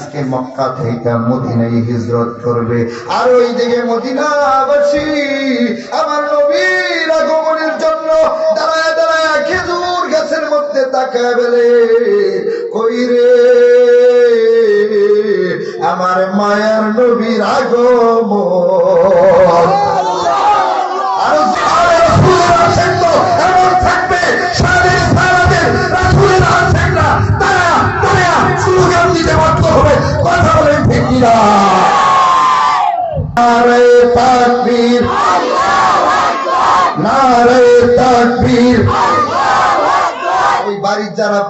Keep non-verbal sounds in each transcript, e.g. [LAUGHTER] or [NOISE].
আজকে মক্কা থেকে মদিনায় হিজরত করবে। আর ওই দিকে মদিনাবাসী আমার নবীর আগমনের জন্য দাঁড়ায় দাঁড়ায় খেজুর গাছের মধ্যে তাকায় বেলে, কই রে? আমার মায়ার নবীর আগমন। নারে তাকবীর। নারে তাকবীর। ওই বাড়ির যারা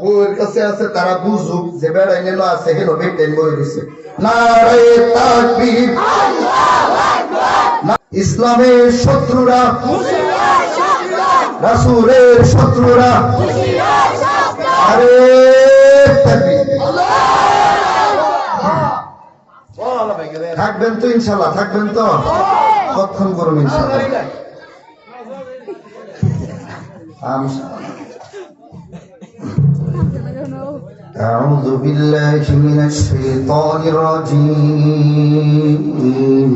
বউয়ের কাছে আছে, তারা বুঝুক যে বেড়াই নিল আছে হেলো বেটেন বই দিছে নারে তাকবীর। ইসলামের শত্রুরা। রাসূলের শত্রুরা। আরে তাকবীর। থাকবেন তো ইনশাল্লাহ থাকবেন তো কতক্ষণ করুন ইনশাল্লাহ আম- أعوذ بالله من الشيطان الرجيم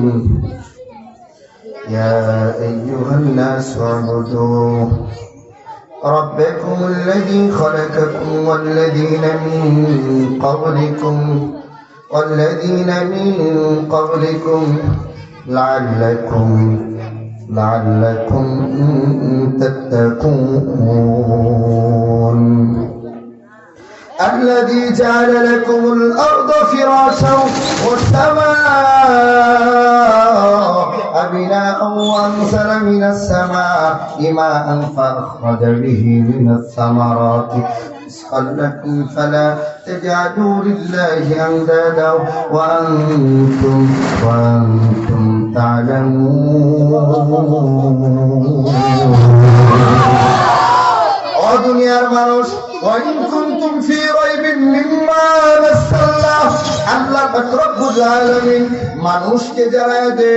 يا أيها الناس اعبدوا ربكم الذي خلقكم والذين من قبلكم والذين من قبلكم لعلكم لعلكم تتقون. الذي جعل لكم الأرض فراشا والسماء بناء وأنزل من السماء ماء فأخرج به من الثمرات. يسخر لكم فلا تجعلوا لله أندادا وأنتم وأنتم تعلمون. [LAUGHS] ودنيا المنوش وإن كنتم في ريب مما مسكتم আল্লাহ পাক রব্বুল আলামিন মানুষকে জানায় দে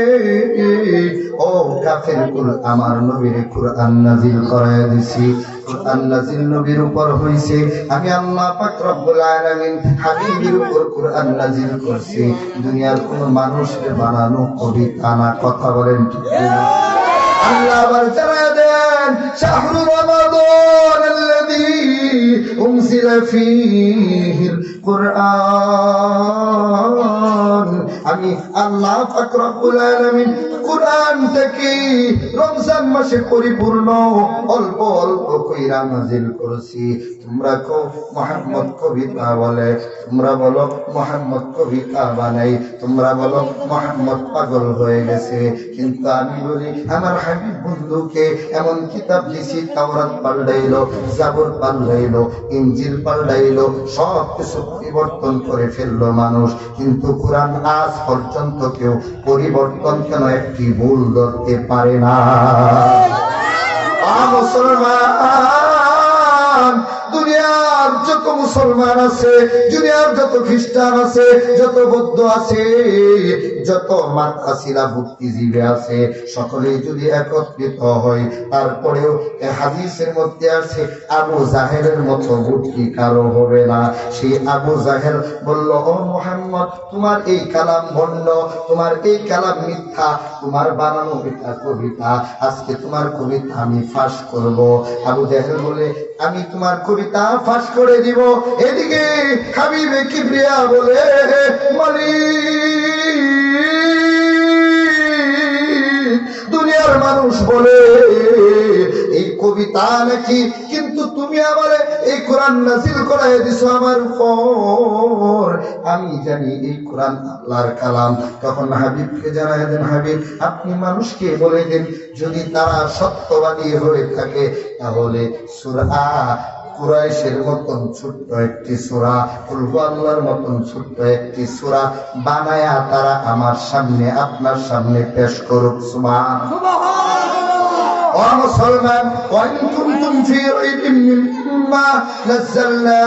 ও কাফের কুল আমার নবীর কুরআন নাযিল করায় দিছি কুরআন নাযিল নবীর উপর হইছে আমি আল্লাহ পাক রব্বুল আলামিন হাবিবের উপর কুরআন নাযিল করছি দুনিয়ার কোন মানুষকে বানানো কবিতা না কথা বলেন ঠিক কিনা? আল্লাহ আবার জানায় দেন শাহরু রমাদান الذي أنزل فيه القرآن আমি আল্লাহ পাক রব্বুল আলামিন থেকে রমজান মাসে পরিপূর্ণ অল্প অল্প কইরা করেছি। তোমরা কো মোহাম্মদ কবিতা বলে, তোমরা বলো মোহাম্মদ কবিতা বানাই, তোমরা বলো মোহাম্মদ পাগল হয়ে গেছে। কিন্তু আমি বলি, আমার হাবিব বন্ধুকে এমন কিতাব দিছি তাওরাত পাল্টাইলো, জাবর পাল্টাইলো, ইঞ্জিল পাল্টাইলো, সব কিছু পরিবর্তন করে ফেলল মানুষ। কিন্তু কোরআন আজ পর্যন্ত কেউ পরিবর্তন কেন একটি ভুল ধরতে পারে না? মুসলমান! মুসলমান আছে, দুনিয়ার যত খ্রিস্টান আছে, যত বৌদ্ধ আছে, যত মাতাসিরা বুদ্ধিজীবী আছে, সকলেই যদি একত্রিত হয়, তারপরেও হাদিসের মধ্যে আছে, আবু জাহেলের মতো বুদ্ধি কারও হবে না। সেই আবু জাহেল বলল, ও মোহাম্মদ, তোমার এই কালাম ভণ্ড তোমার এই কালাম মিথ্যা, তোমার বানানো এটা কবিতা, আজকে তোমার কবিতা আমি ফাঁস করব। আবু জাহেল বলে, আমি তোমার কবিতা ফাঁস করে দিব এদিকে হাবিবে কিবরিয়া বলে মালিক! দুনিয়ার মানুষ বলে, এই কবিতা নাকি, কিন্তু তুমি আমারে এই কোরআন নাজিল করাই দিছো আমার উপর। আমি জানি এই কোরআন আল্লাহর কালাম। তখন হাবিবকে জানাই দেন, হাবিব, আপনি মানুষকে বলে দেন, যদি তারা সত্যবাদী হয়ে থাকে, তাহলে সুরা কুরাইশের মতন ছোট্ট একটি সুরা আল্লাহর মতন ছোট্ট একটি সুরা বানায়া তারা আমার সামনে, আপনার সামনে পেশ করুক সুবহান ومسلما وإن كنتم في ريب مما نزلنا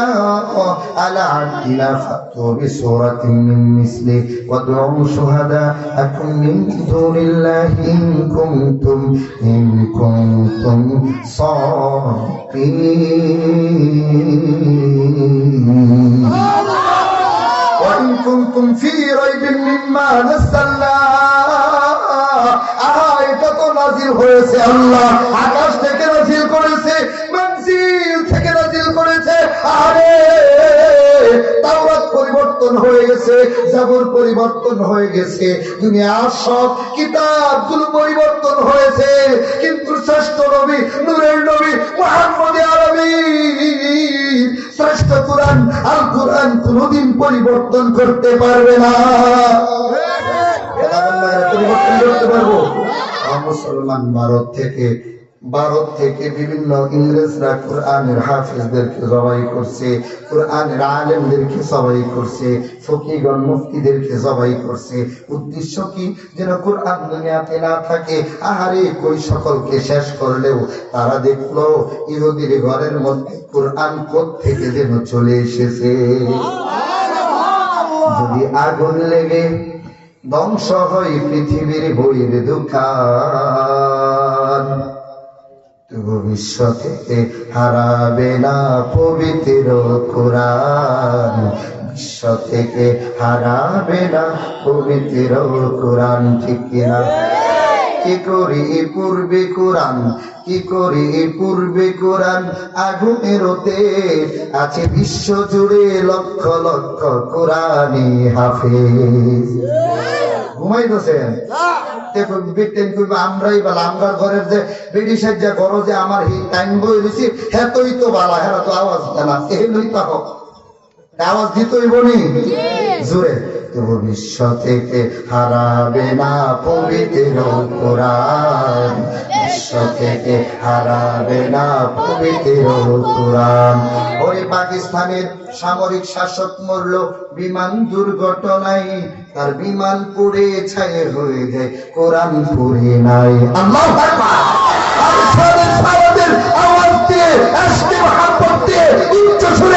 على عبدنا فأتوا بسورة من مثله وادعوا شهداءكم من دون الله إن كنتم إن كنتم صادقين. وإن كنتم في ريب مما نزلنا নাজিল হয়েছে আল্লাহ। আকাশ থেকে নাজিল করেছে মঞ্জিল থেকে নাজিল করেছে। আরে তাওরাত পরিবর্তন হয়ে গেছে জাবুর পরিবর্তন হয়ে গেছে। দুনিয়ার সব কিতাবগুলো পরিবর্তন হয়েছে। কিন্তু শ্রেষ্ঠ নবী নূরের নবী মুহাম্মদ আরবি। শ্রেষ্ঠ কোরআন আল কোরআন কোনদিন পরিবর্তন করতে পারবে না। কথা বলল, এরা পরিবর্তন করতে পারব। মুসলমান ভারত থেকে ভারত থেকে বিভিন্ন ইংরেজরা কোরআনের হাফিজদেরকে জবাই করছে, কোরআনের আলেমদেরকে জবাই করছে ফকিগণ মুফতিদেরকে জবাই করছে। উদ্দেশ্য কি? যেন কোরআন দুনিয়াতে না থাকে, আহারে কই সকলকে শেষ করলেও তারা দেখল ইহুদির ঘরের মধ্যে কোরআন থেকে যেন চলে এসেছে। যদি আগুন লেগে ধ্বংস হয় পৃথিবীর বইয়ের দোকান। থেকে হারাবে না পবিত্র কোরআন। বিশ্ব থেকে হারাবে না পবিত্র কোরআন, ঠিক কিনা? কি করি পূর্বে কোরআন? কি করি পূর্বে কোরআন? আগুনের আছে বিশ্ব জুড়ে লক্ষ লক্ষ কোরআনি হাফেজ। ঘুমাইতেছেন দেখুন বিটেন কইবে আমরাই বালা। ঘরের যে ঘর যে আমার হি টাইম বই দিছি হেতই তো বালা। হেরা তো আওয়াজ দেনা। এই লই তাকো আওয়াজ দিতই বনি জোরে। তুমি থেকে হারাবে না পবিত্র কোরআন। বিশ্ব থেকে হারাবে না পবিত্র কোরআন। ওই পাকিস্তানের সামরিক শাসক মূল্য বিমান দুর্ঘটনায় তার বিমান পুড়ে ছায়ে হয়ে যায়, কোরআন পুড়ে নাই। আল্লাহ আওয়াজ দিয়ে আজকে উচ্চ সুরে